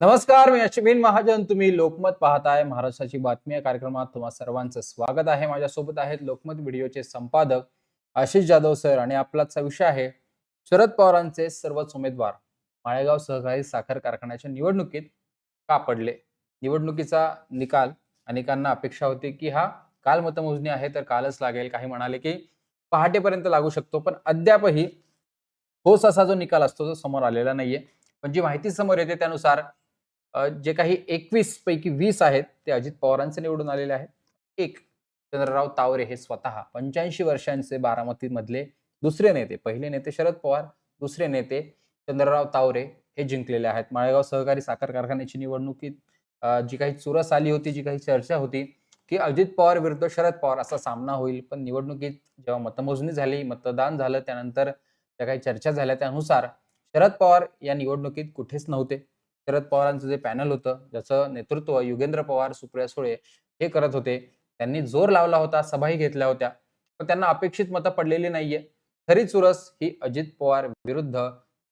नमस्कार मी अश्विन महाजन. तुम्ही लोकमत पाहताय महाराष्ट्राची बातमी या कार्यक्रमात तुम्हा सर्वांचं स्वागत आहे. माझ्यासोबत आहेत लोकमत व्हिडिओचे संपादक आशिष जाधव सर आणि आपलाचा विषय आहे शरद पवारांचे सर्वच उमेदवार माळेगाव सहकारी साखर कारखान्याच्या निवडणुकीत का पडले? निवडणुकीचा निकाल अनेकांना अपेक्षा होती की हा काल मतमोजणी आहे तर कालच लागेल. काही म्हणाले की पहाटेपर्यंत लागू शकतो पण अद्यापही ठोस असा जो निकाल असतो तो समोर आलेला नाहीये. पण जी माहिती समोर येते त्यानुसार जे काही एकवीस पैकी वीस आहेत ते अजित पवारांचे निवडून आलेले आहेत. एक चंद्रराव तावरे हे स्वतः पंच्याऐंशी वर्षांचे बारामती मधले दुसरे नेते. पहिले नेते शरद पवार दुसरे नेते चंद्रराव तावरे हे जिंकलेले आहेत. माळेगाव सहकारी साखर कारखान्याची निवडणुकीत जी काही चुरस आली होती जी काही चर्चा होती की अजित पवार विरुद्ध शरद पवार असा सामना होईल. पण निवडणुकीत जेव्हा मतमोजणी झाली मतदान झालं त्यानंतर ज्या काही चर्चा झाल्या त्यानुसार शरद पवार या निवडणुकीत कुठेच नव्हते. शरद पवारांचं जे पॅनल होतं ज्याचं नेतृत्व युगेंद्र पवार सुप्रिया सुळे हे करत होते त्यांनी जोर लावला होता सभाही घेतल्या होत्या. पण त्यांना अपेक्षित मतं पडलेली नाहीये. खरी चुरस ही अजित पवार विरुद्ध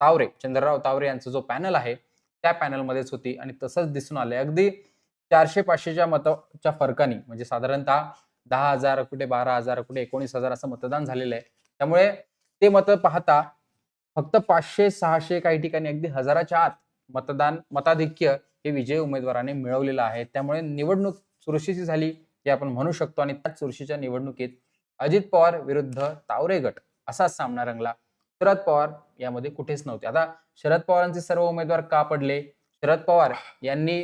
तावरे चंद्रराव तावरे यांचं जो पॅनल आहे त्या पॅनलमध्येच होती आणि तसंच दिसून आलंय. अगदी चारशे पाचशेच्या मताच्या फरकाने म्हणजे साधारणतः दहा हजार कुठे बारा हजार कुठे एकोणीस हजार असं मतदान झालेलं आहे. त्यामुळे ते मतं पाहता फक्त पाचशे सहाशे काही ठिकाणी अगदी हजाराच्या आत मतदान मताधिक्य हे विजयी उमेदवाराने मिळवलेलं आहे. त्यामुळे निवडणूक चुरशीची झाली हे आपण म्हणू शकतो आणि त्याच चुरशीच्या निवडणुकीत अजित पवार विरुद्ध तावरे गट असाच सामना रंगला. शरद पवार यामध्ये कुठेच नव्हते. आता शरद पवारांचे सर्व उमेदवार का पडले? शरद पवार यांनी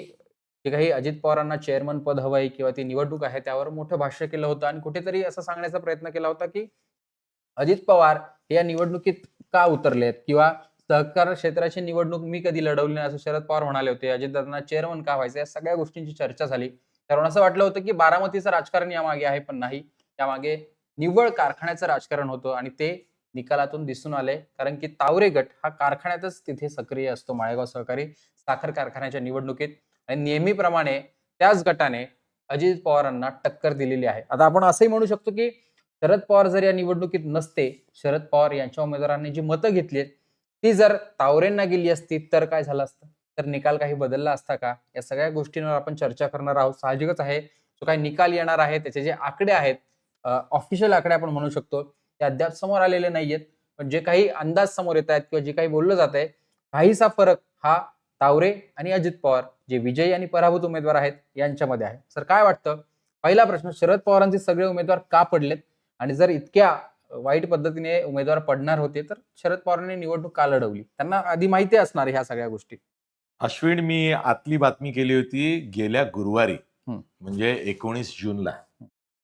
जे काही अजित पवारांना चेअरमन पद हवंय किंवा ती निवडणूक आहे त्यावर मोठं भाष्य केलं होतं आणि कुठेतरी असं सांगण्याचा प्रयत्न केला होता की अजित पवार या निवडणुकीत का उतरलेत? किंवा सहकार क्षेत्राची निवडणूक मी कधी लढवली नाही असं शरद पवार म्हणाले होते. अजितदादांना चेअरमन का व्हायचं या सगळ्या गोष्टींची चर्चा झाली. कारण असं वाटलं होतं की बारामतीचं राजकारण यामागे आहे पण नाही. यामागे निव्वळ कारखान्याचं राजकारण होतं आणि ते निकालातून दिसून आले. कारण की तावरे गट हा कारखान्यातच तिथे सक्रिय असतो माळेगाव सहकारी साखर कारखान्याच्या निवडणुकीत. आणि नेहमीप्रमाणे त्याच गटाने अजित पवारांना टक्कर दिलेली आहे. आता आपण असंही म्हणू शकतो की शरद पवार जर या निवडणुकीत नसते शरद पवार यांच्या उमेदवारांनी जी मतं घेतलीत ती जर तावरेंना गेली असती तर काय झालं असतं? तर निकाल काही बदलला असता का? या सगळ्या गोष्टींवर आपण चर्चा करणार आहोत. साहजिकच आहे. जो काही निकाल येणार आहे त्याचे जे आकडे आहेत ऑफिशियल आकडे आपण म्हणू शकतो. ते अद्याप समोर आलेले नाहीयेत. पण जे काही अंदाज समोर येत आहेत किंवा जे काही बोललं जात आहे काहीसा फरक हा तावरे आणि अजित पवार जे विजयी आणि पराभूत उमेदवार आहेत यांच्यामध्ये आहे. सर काय वाटतं? पहिला प्रश्न शरद पवारांचे सगळे उमेदवार का पडलेत? आणि जर इतक्या वाईट पद्धतीने उमेदवार पडणार होते तर शरद पवारांनी निवडणूक का लढवली त्यांना आधी माहिती असणार ह्या सगळ्या गोष्टी अश्विन मी आतली बातमी केली होती गेल्या गुरुवारी. म्हणजे एकोणीस जूनला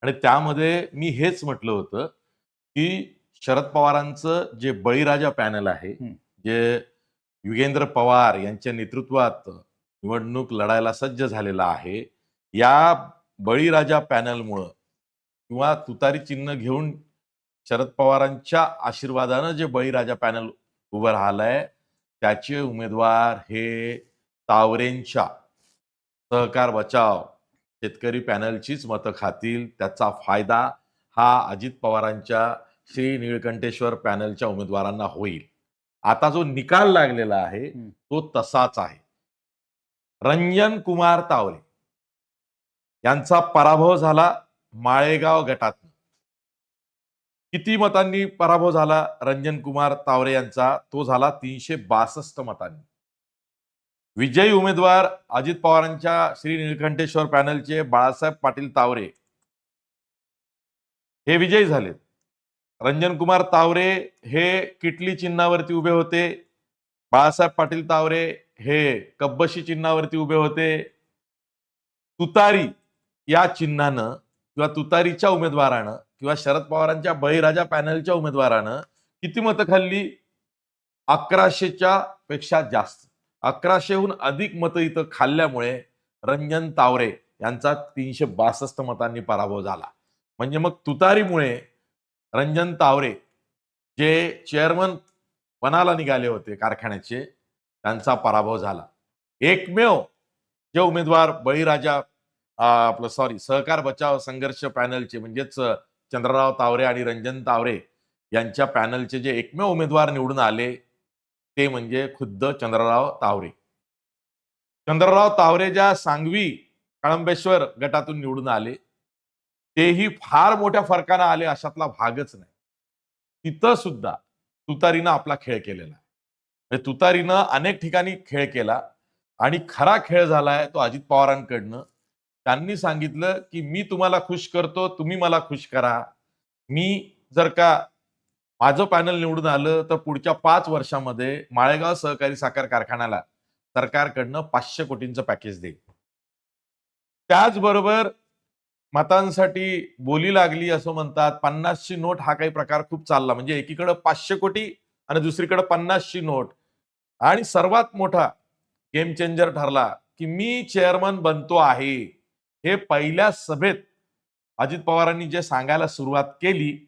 आणि त्यामध्ये मी हेच म्हटलं होतं की शरद पवारांचं जे बळीराजा पॅनल आहे. जे युगेंद्र पवार यांच्या नेतृत्वात निवडणूक लढायला सज्ज झालेला आहे या बळीराजा पॅनलमुळं किंवा तुतारी चिन्ह घेऊन शरद पवारांच्या आशीर्वादानं जे बळीराजा पॅनल उभं राहिलंय त्याचे उमेदवार हे तावरेंच्या सहकार बचाव शेतकरी पॅनलचीच मतं खातील. त्याचा फायदा हा अजित पवारांच्या श्री निळकंठेश्वर पॅनलच्या उमेदवारांना होईल. आता जो निकाल लागलेला आहे. तो तसाच आहे. रंजन कुमार तावरे यांचा पराभव झाला माळेगाव गटात किती मतांनी पराभव झाला रंजन कुमार तावरे यांचा? तो झाला तीनशे बासष्ट मतांनी. विजयी उमेदवार अजित पवारांच्या श्री निळकंठेश्वर पॅनलचे बाळासाहेब पाटील तावरे. हे विजयी झालेत. रंजन कुमार तावरे हे किटली चिन्हावरती उभे होते. बाळासाहेब पाटील तावरे हे कब्बशी चिन्हावरती उभे होते. तुतारी या चिन्हानं किंवा तुतारीच्या उमेदवारानं किंवा शरद पवारांच्या बळीराजा पॅनलच्या उमेदवारानं किती मतं खाल्ली? अकराशेच्या पेक्षा जास्त. अकराशेहून अधिक मतं इथं खाल्ल्यामुळे रंजन तावरे यांचा तीनशे बासष्ट मतांनी पराभव झाला. म्हणजे मग तुतारीमुळे रंजन तावरे जे चेअरमन पणाला निघाले होते कारखान्याचे त्यांचा पराभव झाला. एकमेव जे उमेदवार बळीराजा आपलं सॉरी सहकार बचाव संघर्ष पॅनलचे म्हणजेच चंद्रराव तावरे आणि रंजन तावरे यांच्या पॅनलचे जे एकमेव उमेदवार निवडून आले ते म्हणजे खुद्द चंद्रराव तावरे. चंद्रराव तावरे ज्या सांगवी कळंबेश्वर गटातून निवडून आले तेही फार मोठ्या फरकानं आले अशातला भागच नाही. तिथं सुद्धा तुतारीनं आपला खेळ केलेला आहे. म्हणजे तुतारीनं अनेक ठिकाणी खेळ केला आणि खरा खेळ झालाय तो अजित पवारांकडनं. त्यांनी सांगितलं की मी तुम्हाला खुश करतो तुम्ही मला खुश करा. मी जर का माझं पॅनल निवडून आलं तर पुढच्या पाच वर्षामध्ये माळेगाव सहकारी साखर कारखान्याला सरकारकडनं पाचशे कोटींचं पॅकेज देईल. त्याचबरोबर मतांसाठी बोली लागली असं म्हणतात पन्नासची नोट हा काही प्रकार खूप चालला. म्हणजे एकीकडे पाचशे कोटी आणि दुसरीकडे पन्नासची नोट. आणि सर्वात मोठा गेम चेंजर ठरला की मी चेअरमन बनतो आहे. हे पहिल्या सभेत अजित पवारांनी जे सांगायला सुरुवात केली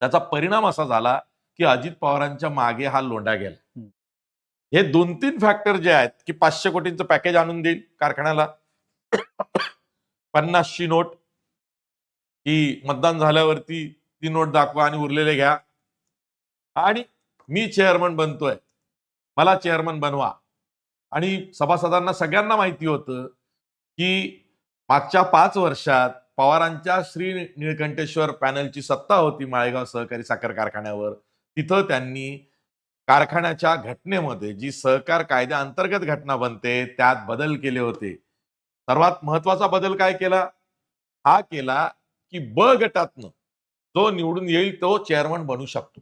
त्याचा परिणाम असा झाला की अजित पवारांच्या मागे हा लोंढा गेला. हे दोन तीन फॅक्टर जे आहेत की पाचशे कोटींचं पॅकेज आणून देईल कारखान्याला. पन्नासची नोट की मतदान झाल्यावरती ती नोट दाखवा आणि उरलेले घ्या. आणि मी चेअरमन बनतोय. मला चेअरमन बनवा. आणि सभासदांना सगळ्यांना माहिती होतं की मागच्या पाच वर्षात पवारांच्या श्री निळकंठेश्वर पॅनलची सत्ता होती माळेगाव सहकारी साखर कारखान्यावर. तिथं त्यांनी कारखान्याच्या घटनेमध्ये जी सहकार कायद्याअंतर्गत घटना बनते त्यात बदल केले होते. सर्वात महत्त्वाचा बदल काय केला? हा केला की ब गटातनं जो निवडून येईल तो चेअरमन बनू शकतो.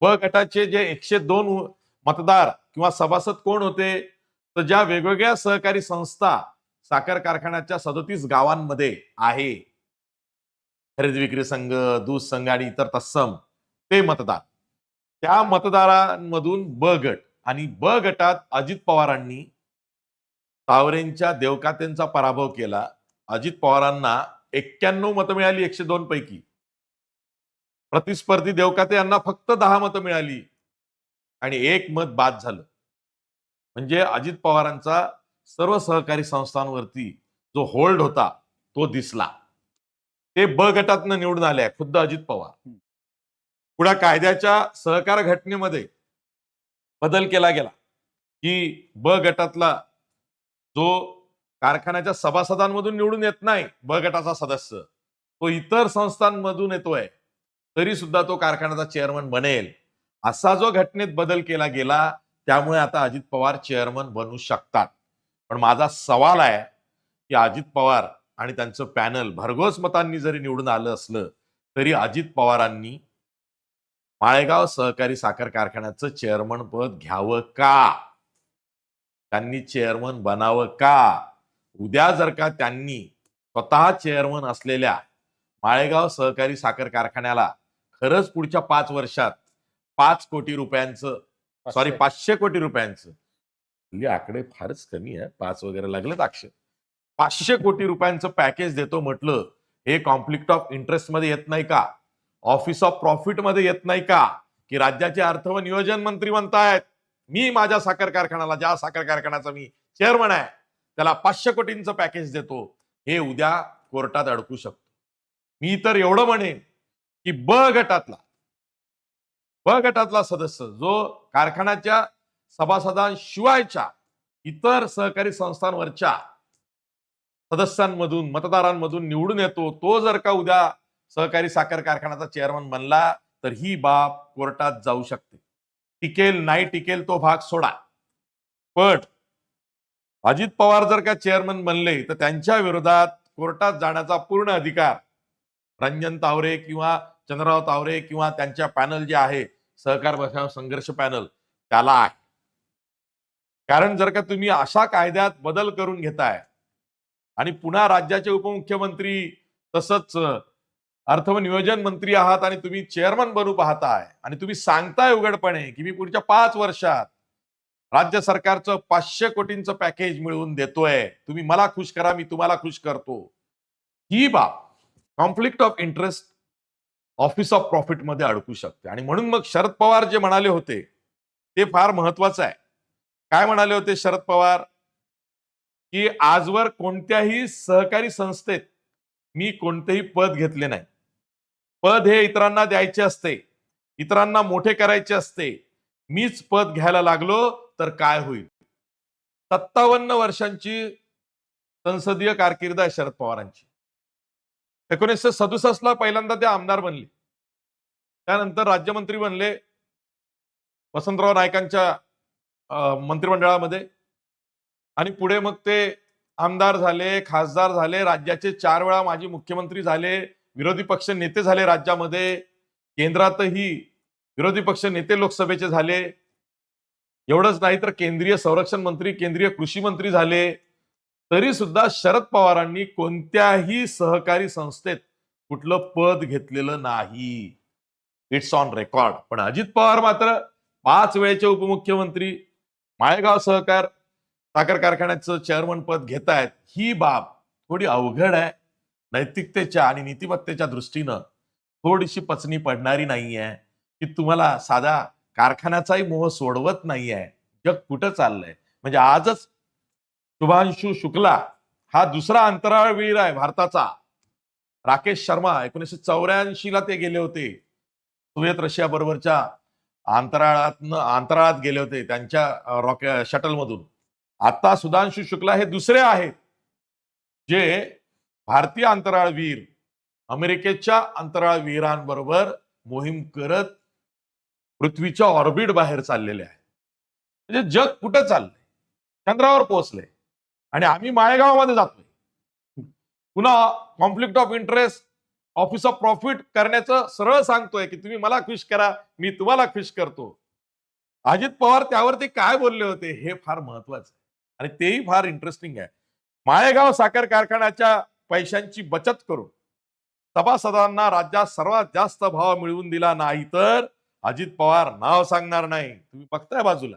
ब गटाचे जे एकशे दोन मतदार किंवा सभासद कोण होते? तर ज्या वेगवेगळ्या सहकारी संस्था साखर कारखान्याच्या सदतीस गावांमध्ये आहे. खरेदी विक्री संघ दूध संघ आणि इतर तत्सम ते मतदार. त्या मतदारांमधून ब गट आणि ब गटात अजित पवारांनी तावरेंच्या देवकातेंचा पराभव केला. अजित पवारांना एक्क्याण्णव मतं मिळाली एकशे दोन पैकी. प्रतिस्पर्धी देवकाते यांना फक्त दहा मतं मिळाली. आणि एक मत बाद झालं. म्हणजे अजित पवारांचा सर्व सहकारी संस्थांवरती जो होल्ड होता तो दिसला. ते ब गटातनं निवडून आले खुद्द अजित पवार. पुढे कायद्याच्या सहकार घटनेमध्ये बदल केला गेला. की ब गटातला जो कारखान्याच्या सभासदांमधून निवडून येत नाही ब गटाचा सदस्य तो इतर संस्थांमधून येतोय तरी सुद्धा तो कारखान्याचा चेअरमन बनेल. असा जो घटनेत बदल केला गेला त्यामुळे आता अजित पवार चेअरमन बनू शकतात. पण माझा सवाल आहे की अजित पवार आणि त्यांचं पॅनल भरघोस मतांनी जरी निवडून आलं असलं तरी अजित पवारांनी माळेगाव सहकारी साखर कारखान्याचं चेअरमन पद घ्यावं का? त्यांनी चेअरमन बनावं का? उद्या जर का त्यांनी स्वतः चेअरमन असलेल्या माळेगाव सहकारी साखर कारखान्याला खरंच पुढच्या पाच वर्षात पाच कोटी रुपयांचं सॉरी पाचशे कोटी रुपयांचं हल्ली आकडे फारच कमी आहे. पाच वगैरे लागलेत अक्षर पाचशे कोटी रुपयांचं पॅकेज देतो म्हटलं हे कॉन्फ्लिक्ट ऑफ इंटरेस्टमध्ये येत नाही का? ऑफिस ऑफ प्रॉफिटमध्ये येत नाही का? की राज्याचे अर्थ व नियोजन मंत्री म्हणतायत. मी माझ्या साखर कारखान्याला ज्या साखर कारखान्याचा मी चेअरमन आहे त्याला पाचशे कोटींचं पॅकेज देतो. हे उद्या कोर्टात अडकू शकतो. मी तर एवढं म्हणेन की ब गटातला ब गटातला सदस्य जो कारखान्याच्या सभासदांशिवायच्या इतर सहकारी संस्थांवरच्या सदस्यांमधून मतदारांमधून निवडून येतो तो जर का उद्या सहकारी साखर कारखान्याचा चेअरमन बनला तर ही बाब कोर्टात जाऊ शकते. टिकेल नाही टिकेल तो भाग सोडा. पण अजित पवार जर का चेअरमन बनले तर त्यांच्या विरोधात कोर्टात जाण्याचा पूर्ण अधिकार रंजन तावरे किंवा चंद्रराव तावरे किंवा त्यांच्या पॅनल जे आहे सहकार बचाव संघर्ष पॅनल त्याला आहे. कारण जर का तुम्ही अशा कायद्यात बदल करून घेताय आणि पुन्हा राज्याचे उपमुख्यमंत्री तसंच अर्थ व नियोजन मंत्री आहात आणि तुम्ही चेअरमन बनू पाहताय आणि तुम्ही सांगताय उघडपणे की मी पुढच्या पाच वर्षात राज्य सरकारचं पाचशे कोटींचं पॅकेज मिळवून देतोय. तुम्ही मला खुश करा मी तुम्हाला खुश करतो. ही बाब conflict of interest office of प्रॉफिटमध्ये अडकू शकते. आणि म्हणून मग शरद पवार जे म्हणाले होते ते फार महत्वाचं आहे. काय म्हणाले होते शरद पवार? की आजवर कोणत्याही सहकारी संस्थेत मी कोणतेही पद घेतले नाही. पद हे इतरांना द्यायचे असते. इतरांना मोठे करायचे असते. मीच पद घ्यायला लागलो तर काय होईल? सत्तावन्न वर्षांची संसदीय कारकीर्द आहे शरद पवारांची. एकोणीसशे सदुसष्ट ला पहिल्यांदा ते आमदार बनले. त्यानंतर राज्यमंत्री बनले. वसंतराव नायकांच्या मंत्रिमंडळामध्ये. आणि पुढे मग ते आमदार झाले खासदार झाले राज्याचे चार वेळा माजी मुख्यमंत्री झाले विरोधी पक्ष नेते झाले राज्यामध्ये केंद्रातही विरोधी पक्ष नेते लोकसभेचे झाले. एवढंच नाही तर केंद्रीय संरक्षण मंत्री केंद्रीय कृषी मंत्री झाले. तरी सुद्धा शरद पवारांनी कोणत्याही सहकारी संस्थेत कुठलं पद घेतलेलं नाही. इट्स ऑन रेकॉर्ड पण अजित पवार मात्र पाच वेळेचे उपमुख्यमंत्री माळेगाव सहकार साखर कारखान्याचं चेअरमन पद घेत आहेत ही बाब थोडी अवघड आहे. नैतिकतेच्या आणि नीतिमत्तेच्या दृष्टीनं थोडीशी पचनी पडणारी नाहीये की तुम्हाला साधा कारखान्याचाही मोह सोडवत नाहीये. जग कुठं चाललंय? म्हणजे आजच शुभांशु शुक्ला हा दुसरा अंतराळवीर आहे भारताचा. राकेश शर्मा एकोणीसशे चौऱ्याऐंशी ला ते गेले होते. सोवियत रशिया बरोबरच्या अंतराळात अंतराळात गेले होते त्यांच्या रॉके शटल मधून आता सुधांशु शुक्ला हे दुसरे आहेत जे भारतीय अंतराळवीर अमेरिकेच्या अंतराळवीरांबरोबर मोहीम करत पृथ्वीच्या ऑर्बिट बाहेर चाललेले आहे म्हणजे जग कुठं चाललंय? चंद्रावर पोहोचले आणि आम्ही माळेगावमध्ये जातोय. पुन्हा conflict of interest office of profit करण्याचं सरळ सांगतोय की तुम्ही मला खुश करा मी तुम्हाला खुश करतो. अजित पवार त्यावरती काय बोलले होते हे फार महत्वाचं आणि तेही फार इंटरेस्टिंग आहे. माळेगाव साखर कारखान्याच्या पैशांची बचत करून सभासदांना राज्यात सर्वात जास्त भाव मिळवून दिला नाही तर अजित पवार नाव सांगणार नाही. तुम्ही बघताय बाजूला.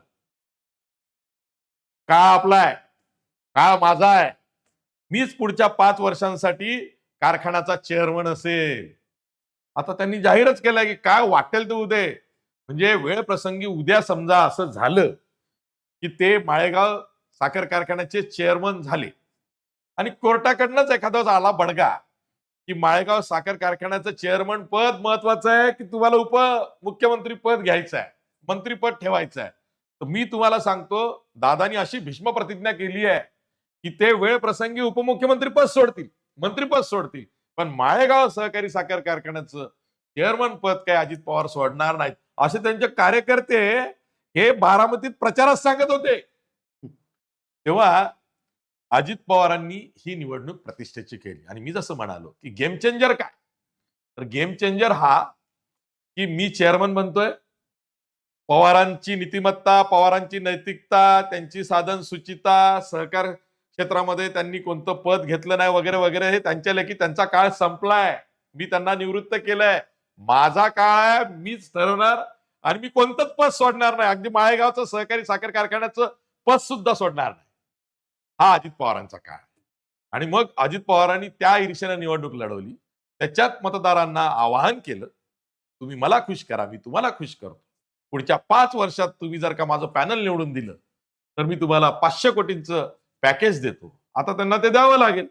का आपलाय का माझा आहे? मीच पुढच्या पाच वर्षांसाठी कारखान्याचा चेअरमन असेल. आता त्यांनी जाहीरच केलंय की काय वाटेल ते उदे. म्हणजे वेळ प्रसंगी उद्या समजा असं झालं की ते माळेगाव साखर कारखान्याचे चेअरमन झाले. आणि कोर्टाकडनंच एखादा आला बडगा की माळेगाव साखर कारखान्याचं चेअरमन पद महत्वाचं आहे की तुम्हाला उप मुख्यमंत्री पद घ्यायचं आहे? मंत्रीपद ठेवायचं आहे? तर मी तुम्हाला सांगतो दादानी अशी भीष्म प्रतिज्ञा केली आहे की ते वेळ प्रसंगी उपमुख्यमंत्री पद सोडतील. मंत्रीपद सोडतील पण माळेगाव सहकारी साखर कारखान्याचं चेअरमन पद काय अजित पवार सोडणार नाहीत. असे त्यांचे कार्यकर्ते हे बारामतीत प्रचारात सांगत होते. तेव्हा अजित पवारांनी ही निवडणूक प्रतिष्ठेची केली. आणि मी जसं म्हणालो की गेम चेंजर काय? तर गेम चेंजर हा की मी चेअरमन बनतोय. पवारांची नीतिमत्ता पवारांची नैतिकता त्यांची साधन सुचिता सहकार क्षेत्रामध्ये त्यांनी कोणतं पद घेतलं नाही वगैरे वगैरे हे त्यांच्या लेखी त्यांचा काळ संपलाय. मी त्यांना निवृत्त केलंय. माझा काळ आहे मीच ठरवणार आणि मी कोणतंच पद सोडणार नाही. अगदी माळेगावचं सहकारी साखर कारखान्याचं पद सुद्धा सोडणार नाही. हा अजित पवारांचा काळ. आणि मग अजित पवारांनी त्या ईर्षेनं निवडणूक लढवली. त्याच्यात मतदारांना आवाहन केलं तुम्ही मला खुश करा मी तुम्हाला खुश करतो. पुढच्या पाच वर्षात तुम्ही जर का माझं पॅनल निवडून दिलं तर मी तुम्हाला पाचशे कोटींचं पॅकेज देतो. आता त्यांना ते द्यावं लागेल.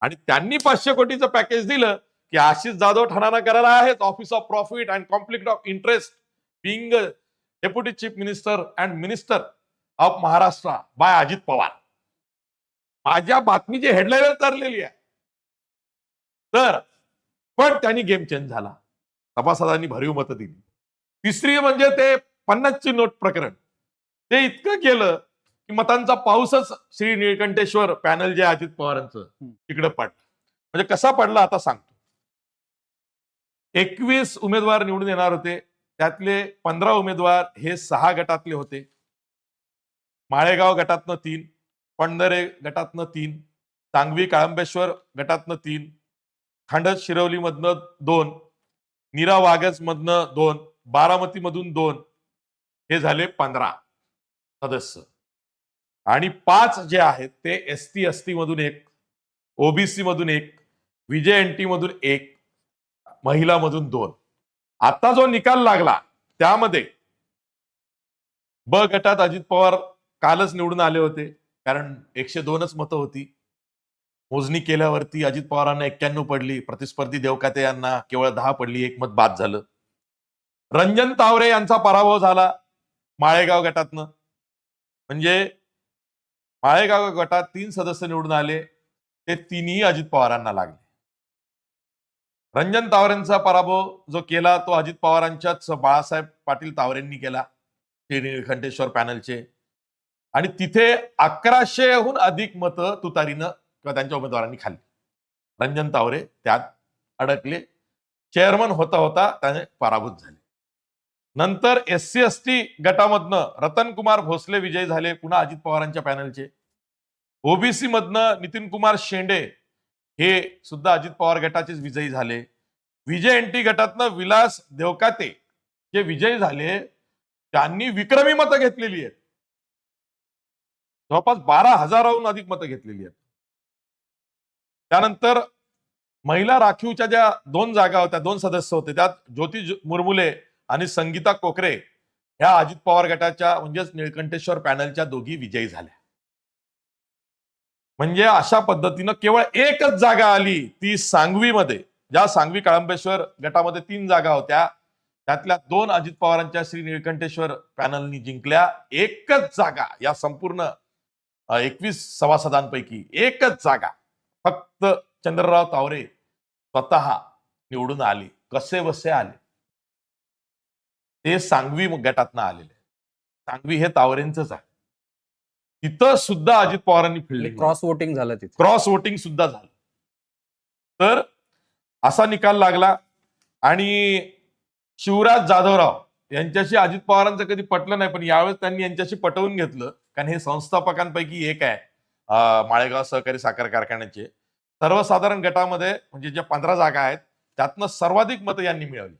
आणि त्यांनी पाचशे कोटीचं पॅकेज दिलं की आशिष जाधव ठाणा करायला आहेत office of profit and conflict of interest being deputy chief minister and minister of Maharashtra by Ajit Pawar माझ्या बातमीची हेडलाईन तरलेली आहे. तर पण त्यांनी गेम चेंज झाला. सभासदांनी भरीव मतं दिली. तिसरी म्हणजे ते पन्नासची नोट प्रकरण. ते इतकं केलं की मतांचा पाऊसच श्री निळकंठेश्वर पॅनल जे अजित पवारांचं तिकडे पडला. म्हणजे कसा पडला आता सांगतो. एकवीस उमेदवार निवडून येणार होते. त्यातले पंधरा उमेदवार हे सहा गटातले होते. माळेगाव गटातनं तीन पंढरे गटातनं तीन सांगवी काळंबेश्वर गटातनं तीन खांडस शिरवलीमधनं दोन नीरा वागज मधनं दोन बारामती मधून दोन हे झाले पंधरा सदस्य. आणि पाच जे आहेत ते एस टी एस टी मधून एक ओबीसी मधून एक विजय एन टी मधून एक महिला मधून दोन. आता जो निकाल लागला त्यामध्ये ब गटात अजित पवार कालच निवडून आले होते कारण एकशे दोनच मतं होती. मोजणी केल्यावरती अजित पवारांना एक्क्याण्णव पडली प्रतिस्पर्धी देवकाते यांना केवळ दहा पडली एक मत बाद झालं. रंजन तावरे यांचा पराभव झाला माळेगाव गटातनं. म्हणजे माळेगाव गटात तीन सदस्य निवडून आले. ते तिन्ही अजित पवारांना लागले. रंजन तावरेंचा पराभव जो केला तो अजित पवारांच्याच बाळासाहेब पाटील तावरेंनी केला. ते पॅनलचे. आणि तिथे अकराशेहून अधिक मतं तुतारीनं किंवा त्यांच्या उमेदवारांनी खाल्ली. रंजन तावरे त्यात अडकले. चेअरमन होता होता त्याने पराभूत झाले. नंतर एस सी एस टी गटामधनं रतन कुमार भोसले विजयी झाले पुन्हा अजित पवारांच्या पॅनलचे. ओबीसी मधनं नितीन कुमार शेंडे हे सुद्धा अजित पवार गटाचेच विजयी झाले. विजय एनटी गटातनं विलास देवकाते जे विजयी झाले त्यांनी विक्रमी मतं घेतलेली आहेत. जवळपास बारा हजाराहून अधिक मतं घेतलेली आहेत. त्यानंतर महिला राखीवच्या ज्या दोन जागा होत्या दोन सदस्य होते त्यात ज्योती मुरमुले आणि संगीता कोकरे ह्या अजित पवार गटाच्या म्हणजेच निळकंठेश्वर पॅनलच्या दोघी विजयी झाल्या. म्हणजे अशा पद्धतीनं केवळ एकच जागा आली ती सांगवीमध्ये. ज्या सांगवी काळंबेश्वर गटामध्ये तीन जागा होत्या त्यातल्या दोन अजित पवारांच्या श्री निळकंठेश्वर पॅनलनी जिंकल्या. एकच जागा या संपूर्ण एकवीस सभासदांपैकी एकच जागा. फक्त चंद्रराव तावरे स्वतः निवडून आले. कसे बसे आले? ते सांगवी गटातनं आलेले. सांगवी हे तावरेंचंच आहे. तिथं सुद्धा अजित पवारांनी फिरले क्रॉस वोटिंग झालं तिथे. क्रॉस वोटिंग सुद्धा झालं. तर असा निकाल लागला आणि शिवराज जाधवराव यांच्याशी अजित पवारांचं कधी पटलं नाही पण यावेळेस त्यांनी यांच्याशी पटवून घेतलं. कारण हे संस्थापकांपैकी एक आहे. माळेगाव सहकारी साखर कारखान्याचे. सर्वसाधारण गटामध्ये म्हणजे ज्या पंधरा जागा आहेत त्यातनं सर्वाधिक मतं यांनी मिळवली.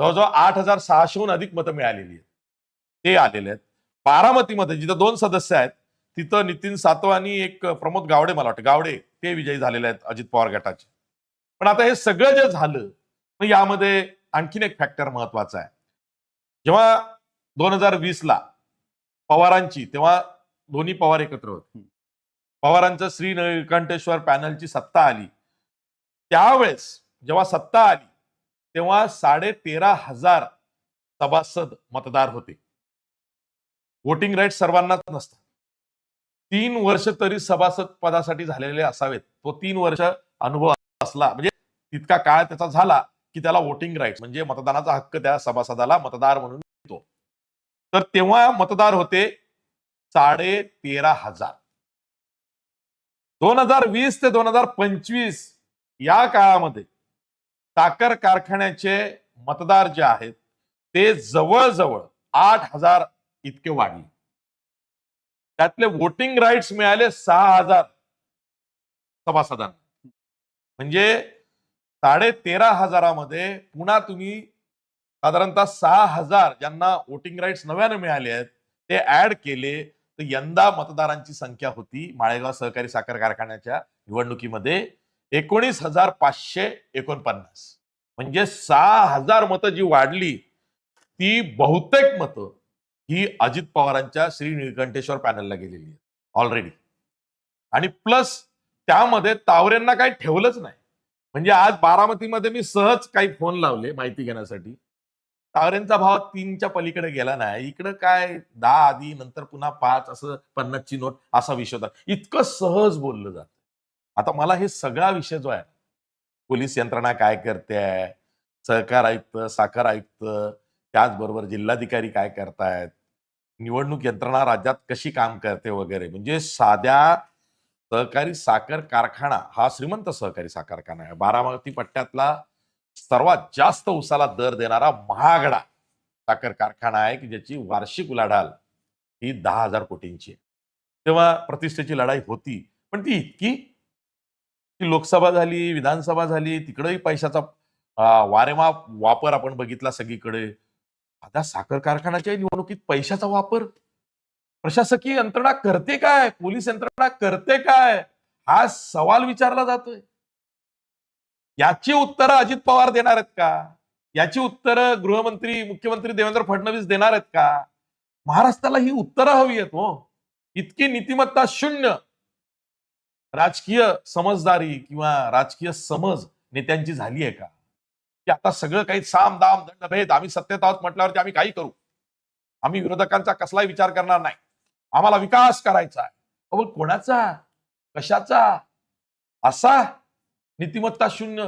जवळजवळ आठ हजार सहाशेहून अधिक मतं मिळालेली आहेत. ते आलेले आहेत. बारामतीमध्ये जिथं दोन सदस्य आहेत तिथं नितीन सातव आणि एक प्रमोद गावडे मला वाटतं. गावडे ते विजयी झालेले आहेत अजित पवार गटाचे. पण आता हे सगळं जे झालं मग यामध्ये आणखीन एक फॅक्टर महत्त्वाचा आहे. जेव्हा दोन हजार वीस ला पवारांची तेव्हा दोन्ही पवार एकत्र होते. पवारांचं श्री निळकंठेश्वर पॅनलची सत्ता आली. त्यावेळेस जेव्हा सत्ता आली तेव्हा साडे तेरा हजार सभासद मतदार होते. वोटिंग राईट सर्वांनाच नसतात. तीन वर्ष तरी सभासद पदासाठी झालेले असावेत. तो तीन वर्ष अनुभव असला म्हणजे तितका काळ त्याचा झाला की त्याला वोटिंग राईट म्हणजे मतदानाचा हक्क त्या सभासदाला मतदार म्हणून मिळतो. तर तेव्हा मतदार होते साडे तेरा हजार. दोन हजार वीस ते दोन हजार पंचवीस या काळामध्ये साखर कारखान्याचे मतदार जे आहेत ते जवळजवळ आठ हजार इतके वाढले. त्यातले वोटिंग राईट्स मिळाले सहा हजार सभासदांना. म्हणजे साडे तेरा हजारामध्ये पुन्हा तुम्ही साधारणतः सहा हजार ज्यांना वोटिंग राईट्स नव्याने मिळाले आहेत ते ऍड केले तर यंदा मतदारांची संख्या होती माळेगाव सहकारी साखर कारखान्याच्या निवडणुकीमध्ये एकोणीस हजार पाचशे एकोणपन्नास. म्हणजे सहा हजार मतं जी वाढली ती बहुतेक मतं ही अजित पवारांच्या श्री निळकंठेश्वर पॅनलला गेलेली आहे ऑलरेडी आणि प्लस त्यामध्ये तावरेंना काही ठेवलंच नाही. म्हणजे आज बारामतीमध्ये मी सहज काही फोन लावले माहिती घेण्यासाठी. तावरेंचा भाव तीनच्या पलीकडे गेला नाही. इकडं काय दहा आधी नंतर पुन्हा पाच असं पन्नासची नोट असा विषय होता. इतकं सहज बोललं जातं. आता मला हे सगळा विषय जो आहे पोलीस यंत्रणा काय करते आहे सहकार आयुक्त साखर आयुक्त त्याचबरोबर जिल्हाधिकारी काय करतायत निवडणूक यंत्रणा राज्यात कशी काम करते वगैरे म्हणजे साध्या सहकारी साखर कारखाना हा श्रीमंत सहकारी साखर कारखाना आहे. बारामती पट्ट्यातला सर्वात जास्त उसाला दर देणारा महागडा साखर कारखाना आहे की ज्याची वार्षिक उलाढाल ही दहा हजार कोटींची आहे. तेव्हा प्रतिष्ठेची लढाई होती पण ती इतकी की लोकसभा झाली विधानसभा झाली तिकडेही पैशाचा वारेमा वारेमाप वापर आपण बघितला सगळीकडे. आता साखर कारखान्याच्या निवडणुकीत पैशाचा वापर? प्रशासकीय यंत्रणा करते काय? पोलीस यंत्रणा करते काय? हा सवाल विचारला जातोय. याची उत्तरं अजित पवार देणार आहेत का? याची उत्तरं गृहमंत्री मुख्यमंत्री देवेंद्र फडणवीस देणार आहेत का? महाराष्ट्राला ही उत्तरं हवी आहेत हो. इतकी नीतिमत्ता शून्य. राजकीय समजदारी किंवा राजकीय समज नेत्यांची झाली आहे का? की आता सगळं काही साम दाम दंडभेद आम्ही सत्तेत आहोत म्हटल्यावरती आम्ही काही करू? आम्ही विरोधकांचा कसलाही विचार करणार नाही. आम्हाला विकास करायचा आहे. कोणाचा? कशाचा? असा नीतिमत्ता शून्य?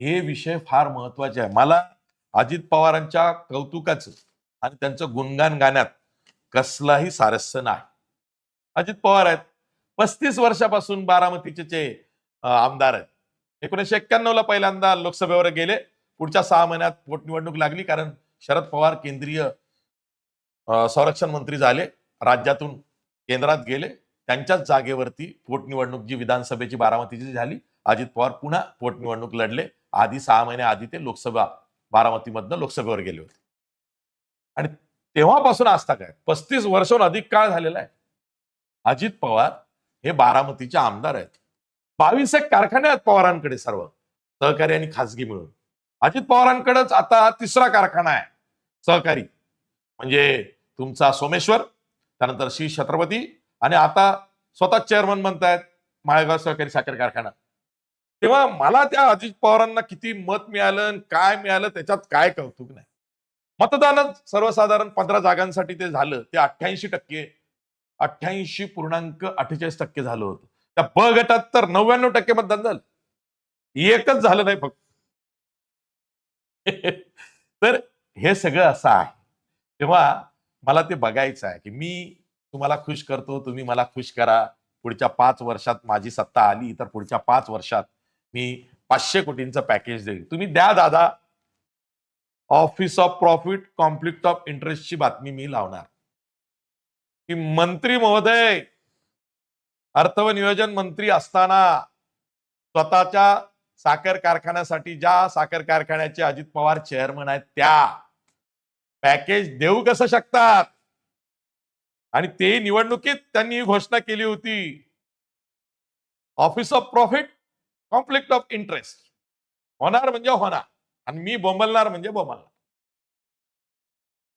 हे विषय फार महत्त्वाचे आहे. मला अजित पवारांच्या कौतुकाचं आणि त्यांचं गुणगान गाण्यात कसलाही सारस्य नाही. अजित पवार आहेत. पस्तीस वर्षापासून बारामतीचे जे, आमदार आहेत. एकोणीसशे एक्क्याण्णवला पहिल्यांदा लोकसभेवर गेले. पुढच्या सहा महिन्यात पोटनिवडणूक लागली कारण शरद पवार केंद्रीय संरक्षण मंत्री झाले. राज्यातून केंद्रात गेले. त्यांच्याच जागेवरती पोटनिवडणूक जी विधानसभेची बारामतीची झाली अजित पवार पुन्हा पोटनिवडणूक लढले. आधी सहा महिन्याआधी आधी ते लोकसभा बारामतीमधनं लोकसभेवर गेले होते. आणि तेव्हापासून आजता काय? पस्तीस वर्षाहून अधिक काळ झालेला आहे. अजित पवार हे बारामतीचे आमदार आहेत. बावीस एक कारखाने आहेत पवारांकडे सर्व. सहकारी आणि खासगी मिळून. अजित पवारांकडेच आता तिसरा कारखाना आहे सहकारी. म्हणजे तुमचा सोमेश्वर त्यानंतर श्री छत्रपती आणि आता स्वतः चेअरमन म्हणतायत माळेगाव सहकारी साखर कारखाना. तेव्हा मला त्या अजित पवारांना किती मत मिळालं आणि काय मिळालं त्याच्यात काय कौतुक नाही. मतदानच सर्वसाधारण पंधरा जागांसाठी ते झालं ते अठ्ठ्याऐंशी टक्के अठ्ठ्याऐंशी पूर्णांक अठ्ठेचाळीस टक्के झालं होतं. त्या ब गटात तर नव्याण्णव टक्के मतदान झालं. एकच झालं नाही फक्त. तर हे सगळं असं आहे. तेव्हा मला ते बघायचं आहे की मी तुम्हाला खुश करतो तुम्ही मला खुश करा. पुढच्या पाच वर्षात माझी सत्ता आली तर पुढच्या पाच वर्षात मी पाचशे कोटींचं पॅकेज देईल. तुम्ही द्या दादा. Office of profit conflict of इंटरेस्टची बातमी मी लावणार. की मंत्री महोदय अर्थ व नियोजन मंत्री असताना स्वतःच्या साखर कारखान्यासाठी ज्या साखर कारखान्याचे अजित पवार चेअरमन आहेत त्या पॅकेज देऊ कसं शकतात? आणि ते निवडणुकीत त्यांनी घोषणा केली होती. Office of profit conflict of interest होणार म्हणजे होणार. आणि मी बोंबलणार म्हणजे बोंबलणार.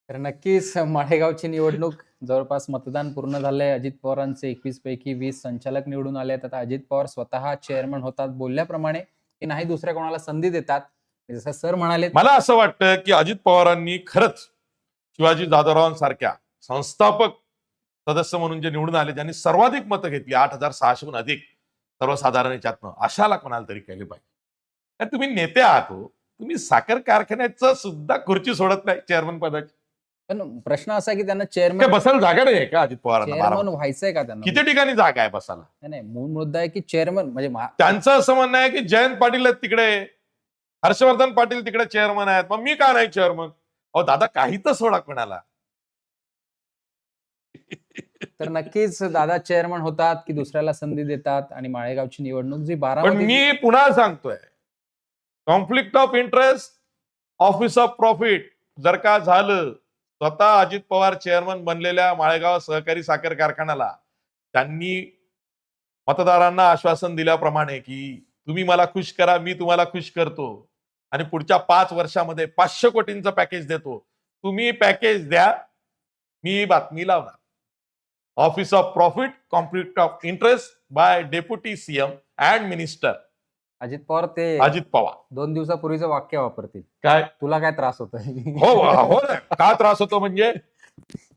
तर नक्कीच माळेगावची निवडणूक जवळपास मतदान पूर्ण झालंय. अजित पवारांचे एकवीस पैकी वीस संचालक निवडून आले आहेत. आता अजित पवार स्वतः चेअरमन होतात बोलल्याप्रमाणे की नाही दुसऱ्या कोणाला संधी देतात. जसं सर म्हणाले मला असं वाटतं की अजित पवारांनी खरंच शिवाजी जाधवरावांसारख्या संस्थापक सदस्य म्हणून जे निवडून आले ज्यांनी सर्वाधिक मतं घेतली आठ हजार सहाशेहून अधिक सर्वसाधारण याच्यातनं अशाला कोणाला तरी केले पाहिजे. तुम्ही नेते आहात हो. तुम्ही साखर कारखान्याचं सुद्धा खुर्ची सोडत नाही चेअरमन पदाची. पण प्रश्न असा आहे की त्यांना काय चेअरमन बसायला जागा नाही आहे का अजित पवारांना चेअरमन बारामतीत? व्हायचंय का त्यांना? किती ठिकाणी जागा आहे बसायला? नाही, नाही मूळ मुद्दा आहे की चेअरमन म्हणजे महा- त्यांचं असं म्हणणं आहे की जयंत पाटील आहेत तिकडे. हर्षवर्धन पाटील तिकडे चेअरमन आहेत. मग मी का नाही चेअरमन अहो दादा काही तर सोडा कोणाला. तर नक्कीच दादा चेअरमन होतात की दुसऱ्याला संधी देतात आणि माळेगावची निवडणूक जी बारा पण मी पुन्हा सांगतोय conflict of interest office of profit जर का झालं स्वतः अजित पवार चेअरमन बनलेल्या माळेगाव सहकारी साखर कारखान्याला त्यांनी मतदारांना आश्वासन दिल्याप्रमाणे की तुम्ही मला खुश करा मी तुम्हाला खुश करतो आणि पुढच्या पाच वर्षामध्ये पाचशे कोटींचं पॅकेज देतो. तुम्ही पॅकेज द्या मी बातमी लावणार. Office of profit conflict of interest by deputy CM and minister Ajit Pawar ते अजित पवार. दोन दिवसापूर्वीचं वाक्य वापरतील. काय? तुला काय त्रास होतोय? हो हो ना. का त्रास होतो म्हणजे?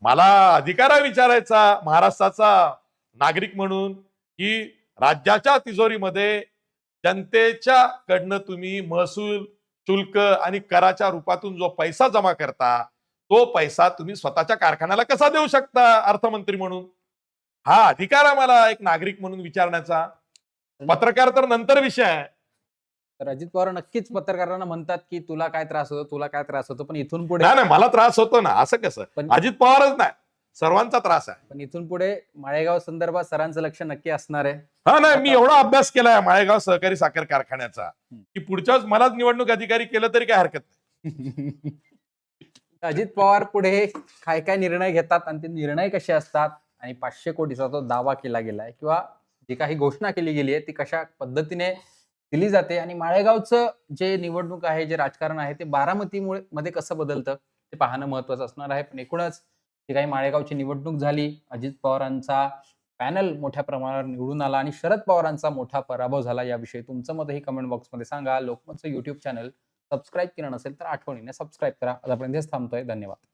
मला अधिकार आहे विचारायचा महाराष्ट्राचा नागरिक म्हणून की राज्याच्या तिजोरीमध्ये जनतेच्या कडनं तुम्ही महसूल शुल्क आणि कराच्या रूपातून जो पैसा जमा करता तो पैसा तुम्ही स्वतःच्या कारखान्याला कसा देऊ शकता अर्थमंत्री म्हणून? हा अधिकार आहे मला एक नागरिक म्हणून विचारण्याचा. पत्रकार तर नंतर विषय आहे. तर अजित पवार नक्कीच पत्रकारांना म्हणतात की तुला काय त्रास होतो तुला काय त्रास होतो पण इथून पुढे नाही मला त्रास होतो ना असं कसं? पण अजित पवारच नाही सर्वांचा त्रास आहे. पण इथून पुढे माळेगाव संदर्भात सरांचं लक्ष नक्की असणार आहे. हा नाही मी एवढा अभ्यास केलाय माळेगाव सहकारी साखर कारखान्याचा की पुढच्याच मलाच निवडणूक अधिकारी केलं तरी काय हरकत नाही. अजित पवार पुढे काय काय निर्णय घेतात आणि ते निर्णय कसे असतात? आणि पाचशे कोटीचा तो दावा केला गेलाय किंवा जी काही घोषणा केली गेली आहे ती कशा पद्धतीने दिली जाते. आणि माळेगावचं जे निवडणूक आहे जे राजकारण आहे ते बारामतीमुळे मध्ये कसं बदलतं? ते पाहणं महत्वाचं असणार आहे. पण एकूणच जी काही माळेगावची निवडणूक झाली अजित पवारांचा पॅनल मोठ्या प्रमाणावर निवडून आला आणि शरद पवारांचा मोठा पराभव झाला याविषयी तुमचं मतही कमेंट बॉक्समध्ये सांगा. लोकमतचं युट्यूब चॅनल सबस्क्राईब केलं नसेल तर आठवणीने सबस्क्राईब करा. आतापर्यंत हेच थांबतोय. धन्यवाद.